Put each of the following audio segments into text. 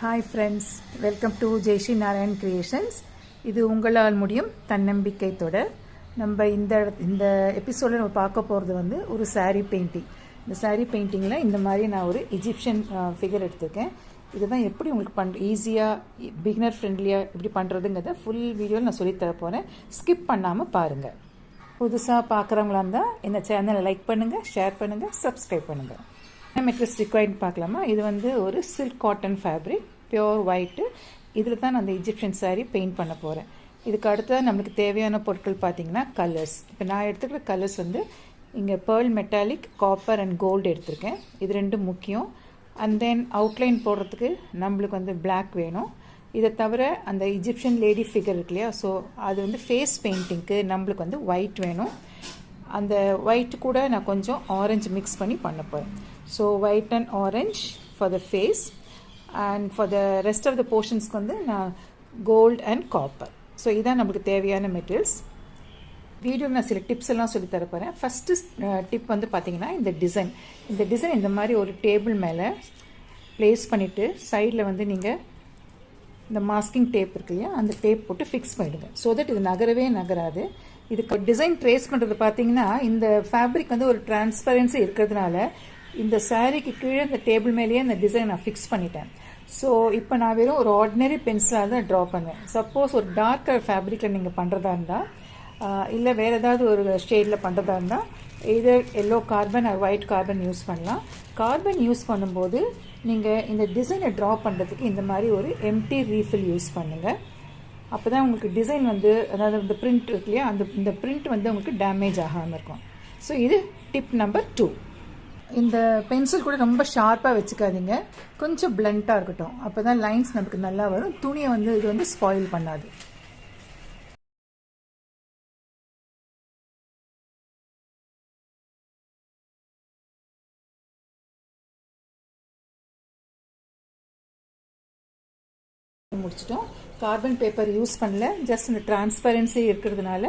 Hi friends welcome to Jaishree Narayan creations இது உங்களால் முடியும் தன்னம்பிக்கை தொடர். நம்ம இந்த இந்த எபிசோடில் நம்ம பார்க்க போகிறது வந்து ஒரு சாரீ பெயிண்டிங் இந்த சாரீ பெயிண்டிங்கில் இந்த மாதிரி நான் ஒரு இஜிப்ஷியன் ஃபிகர் எடுத்திருக்கேன். இதுதான் எப்படி உங்களுக்கு பண் ஈஸியாக பிகினர் ஃப்ரெண்ட்லியாக எப்படி பண்ணுறதுங்கிறத ஃபுல் வீடியோவில் நான் சொல்லித்தர போகிறேன் ஸ்கிப் பண்ணாமல் பாருங்கள் புதுசாக பார்க்குறவங்களா இருந்தால் இந்த சேனலை லைக் பண்ணுங்கள் ஷேர் பண்ணுங்கள் சப்ஸ்கிரைப் பண்ணுங்கள் மெட்டீரியல்ஸ் ரிக்வயர்ட் பார்க்கலாமா? இது வந்து ஒரு silk cotton fabric pure white இதில் தான் நான் அந்த இஜிப்ஷியன் சாரீ பெயிண்ட் பண்ண போகிறேன் இதுக்கு அடுத்தது நம்மளுக்கு தேவையான பொருட்கள் பார்த்தீங்கன்னா கலர்ஸ் இப்போ நான் எடுத்துக்கிற கலர்ஸ் வந்து இங்கே pearl metallic copper and gold எடுத்திருக்கேன். இது ரெண்டும் முக்கியம். அண்ட் தென் அவுட்லைன் போடுறதுக்கு நம்மளுக்கு வந்து பிளாக் வேணும். இதை தவிர அந்த இஜிப்ஷியன் லேடி ஃபிகர் இருக்கு இல்லையா? ஸோ அது வந்து ஃபேஸ் பெயிண்டிங்க்கு நம்மளுக்கு வந்து ஒயிட் வேணும். அந்த ஒயிட் கூட நான் கொஞ்சம் ஆரஞ்சு மிக்ஸ் பண்ணி பண்ண போகிறேன் so white and orange for the face and for the rest of the போர்ஷன்ஸ்க்கு வந்து நான் கோல்ட் அண்ட் காப்பர் ஸோ இதான் நம்மளுக்கு தேவையான மெட்டீரியல்ஸ் வீடியோவில் நான் சில டிப்ஸ் எல்லாம் சொல்லி தரப்போகிறேன் ஃபஸ்ட்டு டிப் uh, வந்து பார்த்தீங்கன்னா இந்த டிசைன் இந்த டிசைன் இந்த மாதிரி ஒரு டேபிள் மேலே ப்ளேஸ் பண்ணிவிட்டு சைடில் வந்து நீங்கள் இந்த மாஸ்கிங் டேப் இருக்கு இல்லையா அந்த டேப் போட்டு ஃபிக்ஸ் பண்ணிவிடுங்க ஸோ தட் இது நகரவே நகராது. இதுக்கு டிசைன் ட்ரேஸ் பண்ணுறது பார்த்தீங்கன்னா இந்த ஃபேப்ரிக் வந்து ஒரு டிரான்ஸ்பரன்சி இருக்கிறதுனால இந்த சாரீக்கு கீழே இந்த டேபிள் மேலேயே இந்த டிசைன் நான் ஃபிக்ஸ் பண்ணிட்டேன். ஸோ இப்போ நான் வெறும் ஒரு ஆர்டினரி பென்சிலாக தான் ட்ரா பண்ணுவேன். சப்போஸ் ஒரு டார்க் கலர் ஃபேப்ரிக்கில் நீங்கள் பண்ணுறதா இருந்தால் இல்லை வேறு ஏதாவது ஒரு ஷேடில் பண்ணுறதா இருந்தால் இது yellow carbon or white carbon use பண்ணலாம். கார்பன் யூஸ் பண்ணும்போது நீங்கள் இந்த டிசைனை ட்ரா பண்ணுறதுக்கு இந்த மாதிரி ஒரு எம்டி ரீஃபில் யூஸ் பண்ணுங்கள் அப்போ தான் உங்களுக்கு டிசைன் வந்து அதாவது இந்த பிரிண்ட் இருக்கு இல்லையா அந்த இந்த பிரிண்ட் வந்து உங்களுக்கு டேமேஜ் ஆகாமல் இருக்கும். ஸோ இது டிப் நம்பர் டூ இந்த பென்சில் கூட ரொம்ப ஷார்ப்பாக வச்சுக்காதீங்க. கொஞ்சம் பிளண்ட்டாக இருக்கட்டும். அப்போ தான் லைன்ஸ் நமக்கு நல்லா வரும். துணியை வந்து இது வந்து ஸ்பாயில் பண்ணாது. முடிச்சிட்டோம். கார்பன் பேப்பர் யூஸ் பண்ணல. ஜஸ்ட் இந்த டிரான்ஸ்பரன்சி இருக்கிறதுனால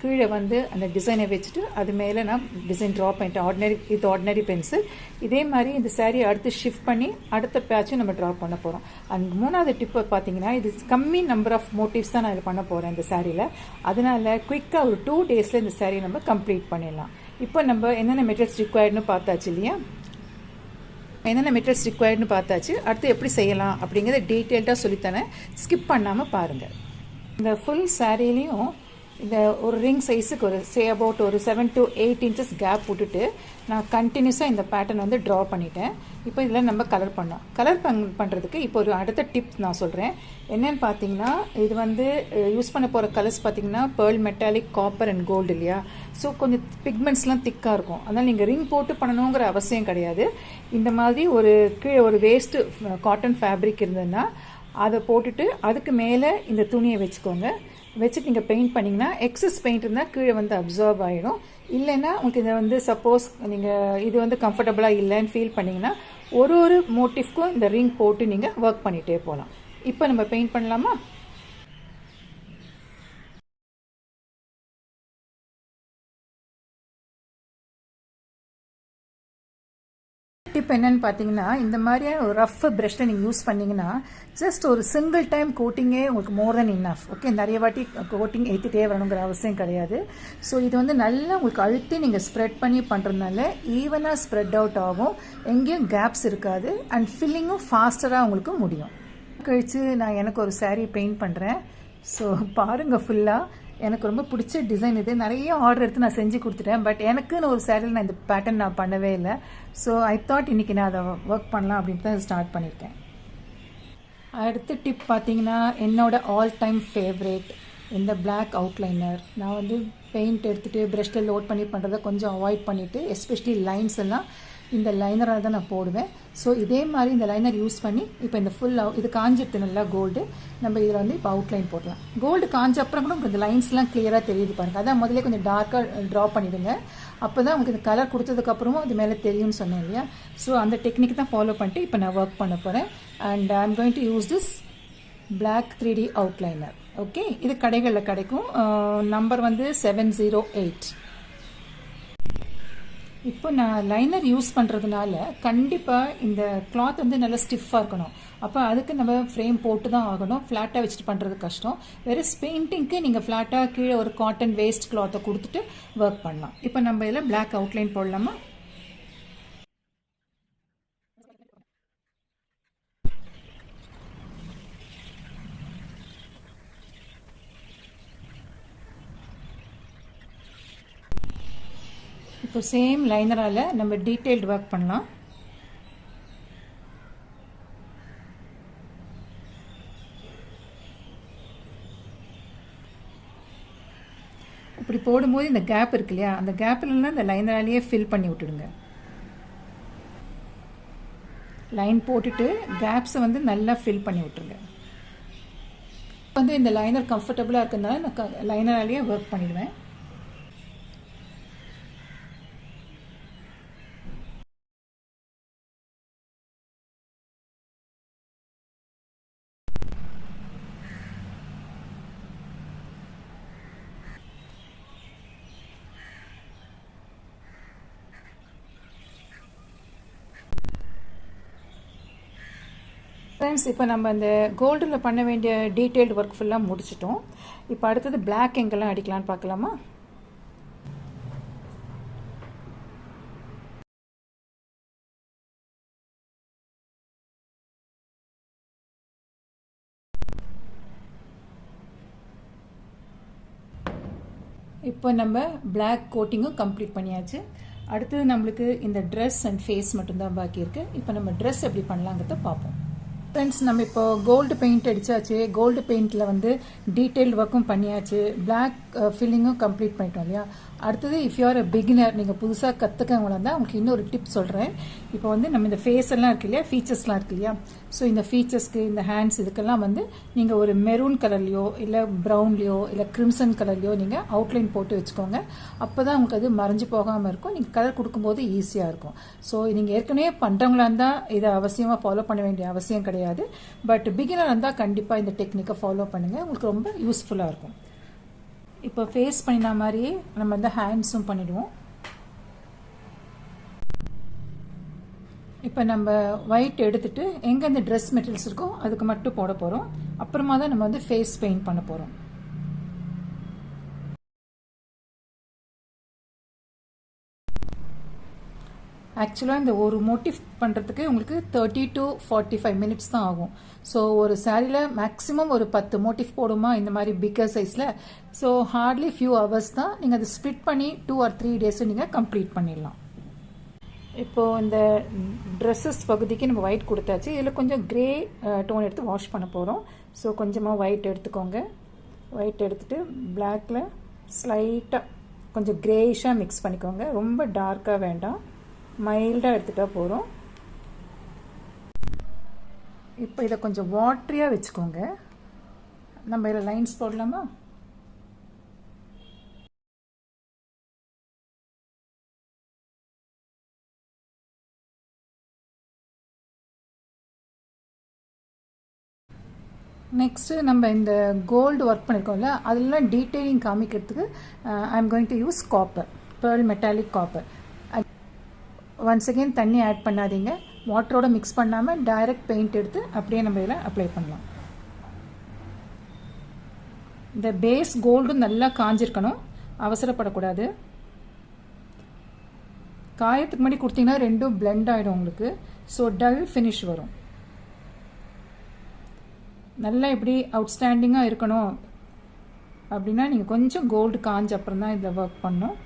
கீழே வந்து அந்த டிசைனை வச்சுட்டு அது மேலே நான் டிசைன் ட்ரா பண்ணிட்டேன். ஆர்டினரி இது ஆர்டினரி பென்சில் இதே மாதிரி இந்த சாரீ அடுத்து ஷிஃப்ட் பண்ணி அடுத்த பேட்சும் நம்ம ட்ரா பண்ண போகிறோம் அண்ட் மூணாவது டிப்பு பார்த்தீங்கன்னா இது கம்மி நம்பர் ஆஃப் மோட்டிவ்ஸ் தான் நான் இதில் பண்ண போகிறேன் இந்த சாரியில் அதனால் குயிக்காக ஒரு டூ டேஸில் இந்த சாரீ நம்ம கம்ப்ளீட் பண்ணிடலாம். இப்போ நம்ம என்னென்ன மெட்டீரியல்ஸ் ரிக்வயர்டுன்னு பார்த்தாச்சு இல்லையா? என்னென்ன மெட்டீரியல்ஸ் ரிக்வயர்டுன்னு பார்த்தாச்சு. அடுத்து எப்படி செய்யலாம் அப்படிங்கிறத டீட்டெயில்டாக சொல்லித்தரேன். ஸ்கிப் பண்ணாமல் பாருங்கள் இந்த ஃபுல் சாரீலையும் இந்த ஒரு ரிங் சைஸுக்கு ஒரு சே அபவுட் ஒரு seven to eight inches gap விட்டுட்டு நான் கண்டினியூஸாக இந்த பேட்டர்ன் வந்து ட்ரா பண்ணிட்டேன். இப்போ இதில் நம்ம கலர் பண்ணோம். கலர் பண் பண்ணுறதுக்கு இப்போ ஒரு அடுத்த டிப் நான் சொல்கிறேன் என்னென்னு பார்த்தீங்கன்னா இது வந்து யூஸ் பண்ண போகிற கலர்ஸ் பார்த்தீங்கன்னா pearl metallic copper and gold இல்லையா? ஸோ கொஞ்சம் பிக்மெண்ட்ஸ்லாம் திக்காக இருக்கும். அதனால் நீங்கள் ரிங் போட்டு பண்ணணுங்கிற அவசியம் கிடையாது. இந்த மாதிரி ஒரு கீழே ஒரு வேஸ்ட்டு காட்டன் ஃபேப்ரிக் இருந்ததுன்னா அதை போட்டுட்டு அதுக்கு மேலே இந்த துணியை வச்சுக்கோங்க. வச்சுட்டு நீங்கள் பெயிண்ட் பண்ணிங்கன்னா எக்ஸஸ் பெயிண்ட் இருந்தால் கீழே வந்து அப்சர்வ் ஆகிடும் இல்லைன்னா உங்களுக்கு இதை வந்து சப்போஸ் நீங்கள் இது வந்து கம்ஃபர்டபுளாக இல்லைன்னு ஃபீல் பண்ணிங்கன்னா ஒரு ஒரு மோட்டிவ்க்கும் இந்த ரிங் போட்டு நீங்கள் ஒர்க் பண்ணிகிட்டே போகலாம் இப்போ நம்ம பெயிண்ட் பண்ணலாமா? டிப் என்னன்னு பார்த்தீங்கன்னா இந்த மாதிரியான ஒரு ரஃப் ப்ரஷ்ல நீங்கள் யூஸ் பண்ணீங்கன்னா ஜஸ்ட் ஒரு சிங்கிள் டைம் கோட்டிங்கே உங்களுக்கு மோர் தென் இன்னஃப் ஓகே நிறைய வாட்டி கோட்டிங் ஏற்றிட்டே வரணுங்கிற அவசியம் கிடையாது. ஸோ இது வந்து நல்லா உங்களுக்கு அழுத்தி நீங்கள் ஸ்ப்ரெட் பண்ணி பண்ணுறதுனால ஈவனாக ஸ்ப்ரெட் அவுட் ஆகும். எங்கேயும் கேப்ஸ் இருக்காது. அண்ட் ஃபில்லிங்கும் ஃபாஸ்டராக உங்களுக்கு முடியும். கழித்து நான் எனக்கு ஒரு சாரீ பெயிண்ட் பண்ணுறேன் ஸோ பாருங்கள் ஃபுல்லாக எனக்கு ரொம்ப பிடிச்ச டிசைன் இது. நிறைய ஆர்டர் எடுத்து நான் செஞ்சு கொடுத்துட்டேன். பட் எனக்குன்னு ஒரு சேரீல நான் இந்த பேட்டர்ன் நான் பண்ணவே இல்லை. ஸோ ஐ தாட் இன்றைக்கி நான் அதை ஒர்க் பண்ணலாம் அப்படின்ட்டு தான் ஸ்டார்ட் பண்ணியிருக்கேன். அடுத்த டிப் பார்த்தீங்கன்னா என்னோட ஆல் டைம் ஃபேவரேட் இந்த பிளாக் அவுட்லைனர் நான் வந்து பெயிண்ட் எடுத்துகிட்டு ப்ரெஷ்டில் லோட் பண்ணி பண்ணுறதை கொஞ்சம் அவாய்ட் பண்ணிவிட்டு எஸ்பெஷலி லைன்ஸ் எல்லாம் இந்த லைனராக தான் நான் போடுவேன். ஸோ இதே மாதிரி இந்த லைனர் யூஸ் பண்ணி இப்போ இந்த ஃபுல் இது காஞ்சிருது நல்லா கோல்டு நம்ம இதில் வந்து இப்போ அவுட்லைன் போடலாம் கோல்டு காஞ்ச அப்புறம் கூட உங்களுக்கு இந்த லைன்ஸ்லாம் கிளியராக தெரியுது பாருங்கள் அதான் முதல்ல கொஞ்சம் டார்க்காக ட்ரா பண்ணிவிடுங்க அப்போ தான் உங்களுக்கு இந்த கலர் கொடுத்ததுக்கப்புறமும் அது மேலே தெரியும்னு சொன்னேன் இல்லையா? ஸோ அந்த டெக்னிக் தான் ஃபாலோ பண்ணிட்டு இப்போ நான் ஒர்க் பண்ண போகிறேன் and I am going to use this black three D outliner okay இது கடைகளில் கிடைக்கும். நம்பர் வந்து செவன் ஜீரோ எயிட் இப்போ நான் லைனர் யூஸ் பண்ணுறதுனால கண்டிப்பாக இந்த கிளாத் வந்து நல்லா ஸ்டிஃபாக இருக்கணும். அப்போ அதுக்கு நம்ம ஃப்ரேம் போட்டு தான் ஆகணும் ஃப்ளாட்டாக வச்சுட்டு பண்ணுறது கஷ்டம். வெறும் பெயிண்டிங்க்கு நீங்கள் ஃப்ளாட்டாக கீழே ஒரு காட்டன் வேஸ்ட் கிளாத்தை கொடுத்துட்டு ஒர்க் பண்ணலாம். இப்போ நம்ம இதில் பிளாக் அவுட்லைன் போடலாமா? இப்போ சேம் லைனரால் நம்ம டீட்டெயில்டு ஒர்க் பண்ணலாம். இப்படி போடும்போது இந்த கேப் இருக்கு இல்லையா? அந்த கேப்லாம் இந்த லைனராலேயே ஃபில் பண்ணி விட்டுடுங்க. லைன் போட்டுட்டு கேப்ஸை வந்து நல்லா ஃபில் பண்ணி விட்டுருங்க. வந்து இந்த லைனர் கம்ஃபர்டபுளாக இருக்கிறதுனால நான் லைனராலேயே ஒர்க் பண்ணிடுவேன். ஃப்ரெண்ட்ஸ் இப்போ நம்ம இந்த கோல்டில் பண்ண வேண்டிய டீட்டெயில்டு ஒர்க் ஃபுல்லாக முடிச்சிட்டோம். இப்போ அடுத்தது பிளாக் எங்கெல்லாம் அடிக்கலான்னு பார்க்கலாமா? இப்போ நம்ம பிளாக் கோட்டிங்கும் கம்ப்ளீட் பண்ணியாச்சு. அடுத்தது நம்மளுக்கு இந்த ட்ரெஸ் அண்ட் ஃபேஸ் மட்டும்தான் பாக்கி இருக்குது இப்போ நம்ம ட்ரெஸ் எப்படி பண்ணலாங்கிறத பார்ப்போம். ஃப்ரெண்ட்ஸ் நம்ம இப்போ கோல்டு பெயிண்ட் அடித்தாச்சு கோல்டு பெயிண்டில் வந்து டீட்டெயில்டு ஒர்க்கும் பண்ணியாச்சு பிளாக் ஃபில்லிங்கும் கம்ப்ளீட் பண்ணிட்டோம் இல்லையா? அடுத்தது இஃப் யூஆர் அ பிகினர் நீங்கள் புதுசாக கற்றுக்கவங்களா இருந்தால் உங்களுக்கு இன்னொரு டிப் சொல்கிறேன் இப்போ வந்து நம்ம இந்த ஃபேஸ் எல்லாம் இருக்கு இல்லையா? ஃபீச்சர்ஸ்லாம் இருக்கு இல்லையா? ஸோ இந்த ஃபீச்சர்ஸ்க்கு இந்த ஹேண்ட்ஸ் இதுக்கெல்லாம் வந்து நீங்கள் ஒரு மெரூன் கலர்லையோ இல்லை ப்ரௌன்லையோ இல்லை கிரிம்சன் கலர்லையோ நீங்கள் அவுட்லைன் போட்டு வச்சுக்கோங்க. அப்போ தான் உங்களுக்கு அது மறைஞ்சு போகாமல் இருக்கும். நீங்கள் கலர் கொடுக்கும்போது ஈஸியாக இருக்கும். ஸோ நீங்கள் ஏற்கனவே பண்ணுறவங்களா இருந்தால் இதை அவசியமாக ஃபாலோ பண்ண வேண்டிய அவசியம் கிடையாது. பட் பிகினர் இருந்தால் கண்டிப்பாக இந்த டெக்னிக்கை ஃபாலோ பண்ணுங்கள் உங்களுக்கு ரொம்ப யூஸ்ஃபுல்லாக இருக்கும். இப்போ ஃபேஸ் பண்ணின மாதிரியே நம்ம வந்து ஹேண்ட்ஸும் பண்ணிடுவோம். இப்போ நம்ம ஒயிட் எடுத்துட்டு எங்கே இந்த ட்ரெஸ் மெட்டீரியல்ஸ் இருக்கோ அதுக்கு மட்டும் போட போகிறோம் அப்புறமா தான் நம்ம வந்து ஃபேஸ் பெயிண்ட் பண்ண போகிறோம் ஆக்சுவலாக இந்த ஒரு மோட்டிவ் பண்ணுறதுக்கு உங்களுக்கு thirty to forty five minutes தான் ஆகும். ஸோ ஒரு சாரியில் மேக்ஸிமம் ஒரு பத்து மோட்டிவ் போடுமா? இந்த மாதிரி பிக்கர் சைஸில் ஸோ ஹார்ட்லி ஃபியூ ஹவர்ஸ் தான் நீங்கள் அதை ஸ்ப்ளிட் பண்ணி டூ ஆர் த்ரீ டேஸும் நீங்கள் கம்ப்ளீட் பண்ணிடலாம். இப்போது இந்த ட்ரெஸ்ஸஸ் பகுதிக்கு நம்ம ஒயிட் கொடுத்தாச்சு. இதில் கொஞ்சம் க்ரே டோன் எடுத்து வாஷ் பண்ண போகிறோம் ஸோ கொஞ்சமாக ஒயிட் எடுத்துக்கோங்க. ஒயிட் எடுத்துகிட்டு பிளாக்கில் ஸ்லைட்டாக கொஞ்சம் க்ரேயிஷாக மிக்ஸ் பண்ணிக்கோங்க. ரொம்ப டார்க்காக வேண்டாம். மைல்டாக எடுத்துகிட்டா போகிறோம் இப்போ இதை கொஞ்சம் வாட்ரியாக வச்சுக்கோங்க. நம்ம இதில் லைன்ஸ் போடலாமா? நெக்ஸ்ட்டு நம்ம இந்த கோல்டு ஒர்க் பண்ணியிருக்கோம்ல அதெல்லாம் டீட்டெயிலிங் காமிக்கிறதுக்கு I am going to use copper pearl metallic copper once again தண்ணி ஆட் பண்ணாதீங்க. வாட்டரோட மிக்ஸ் பண்ணாமல் டைரக்ட் பெயிண்ட் எடுத்து அப்படியே நம்ம இதில் அப்ளை பண்ணலாம். இந்த பேஸ் கோல்டும் நல்லா காஞ்சிருக்கணும். அவசரப்படக்கூடாது. காயத்துக்கு முன்னாடி கொடுத்தீங்கன்னா ரெண்டும் பிளெண்ட் ஆகிடும் உங்களுக்கு. ஸோ டல் ஃபினிஷ் வரும். நல்லா இப்படி அவுட்ஸ்டாண்டிங்காக இருக்கணும். அப்படின்னா நீங்கள் கொஞ்சம் கோல்டு காஞ்ச அப்புறம் தான் இதில் ஒர்க் பண்ணணும்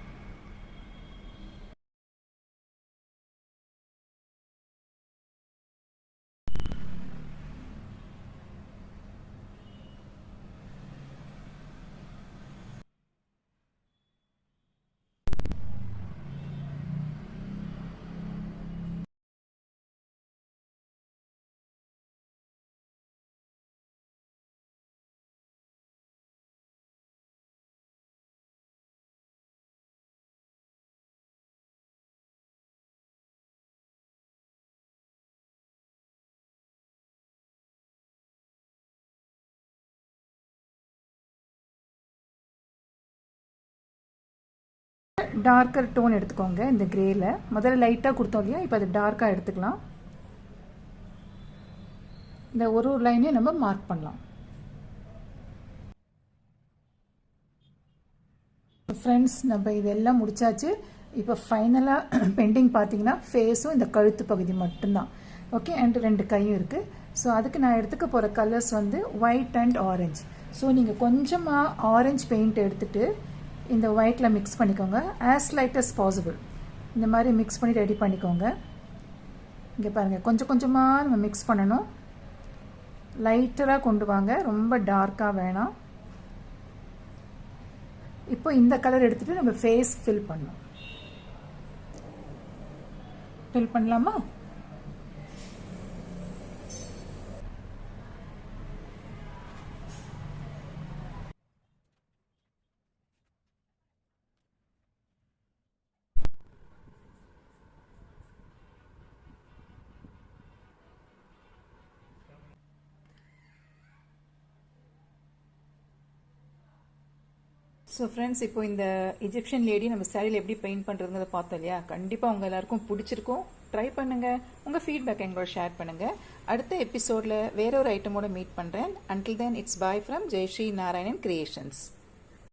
டார்க்கர் டோன் எடுத்துக்கோங்க இந்த கிரேயில் முதல்ல லைட்டாக கொடுத்தோம் இல்லையா? இப்போ அது டார்க்காக எடுத்துக்கலாம். இந்த ஒரு ஒரு லைனையும் நம்ம மார்க் பண்ணலாம். ஃப்ரெண்ட்ஸ் நம்ம இதெல்லாம் முடிச்சாச்சு. இப்போ ஃபைனலாக பெண்டிங் பார்த்தீங்கன்னா ஃபேஸும் இந்த கழுத்து பகுதி மட்டும்தான். ஓகே அண்ட் ரெண்டு கையும் இருக்குது ஸோ அதுக்கு நான் எடுத்துக்க போகிற கலர்ஸ் வந்து ஒயிட் அண்ட் ஆரஞ்ச் ஸோ நீங்கள் கொஞ்சமாக ஆரஞ்சு பெயிண்ட் எடுத்துகிட்டு இந்த ஒயிட்டில் மிக்ஸ் பண்ணிக்கோங்க. ஆஸ் லைட் அஸ் பாசிபிள் இந்த மாதிரி மிக்ஸ் பண்ணி ரெடி பண்ணிக்கோங்க. இங்கே பாருங்கள் கொஞ்சம் கொஞ்சமாக நம்ம மிக்ஸ் பண்ணணும். லைட்டராக கொண்டு வாங்க. ரொம்ப டார்க்காக வேணாம். இப்போ இந்த கலர் எடுத்துகிட்டு நம்ம ஃபேஸ் ஃபில் பண்ணோம் ஃபில் பண்ணலாமா? ஸோ ஃப்ரெண்ட்ஸ் இப்போ இந்த எஜிப்ஷியன் லேடி நம்ம சேரீல எப்படி பெயிண்ட் பண்ணுறதுங்கிறத பார்த்தோம் இல்லையா? கண்டிப்பாக உங்கள் எல்லாருக்கும் பிடிச்சிருக்கும். ட்ரை பண்ணுங்கள் உங்கள் ஃபீட்பேக் எங்களோட ஷேர் பண்ணுங்கள் அடுத்த எபிசோடில் வேற ஒரு ஐட்டமோட மீட் பண்ணுறேன் until then it's bye from Jaishree Narayanan creations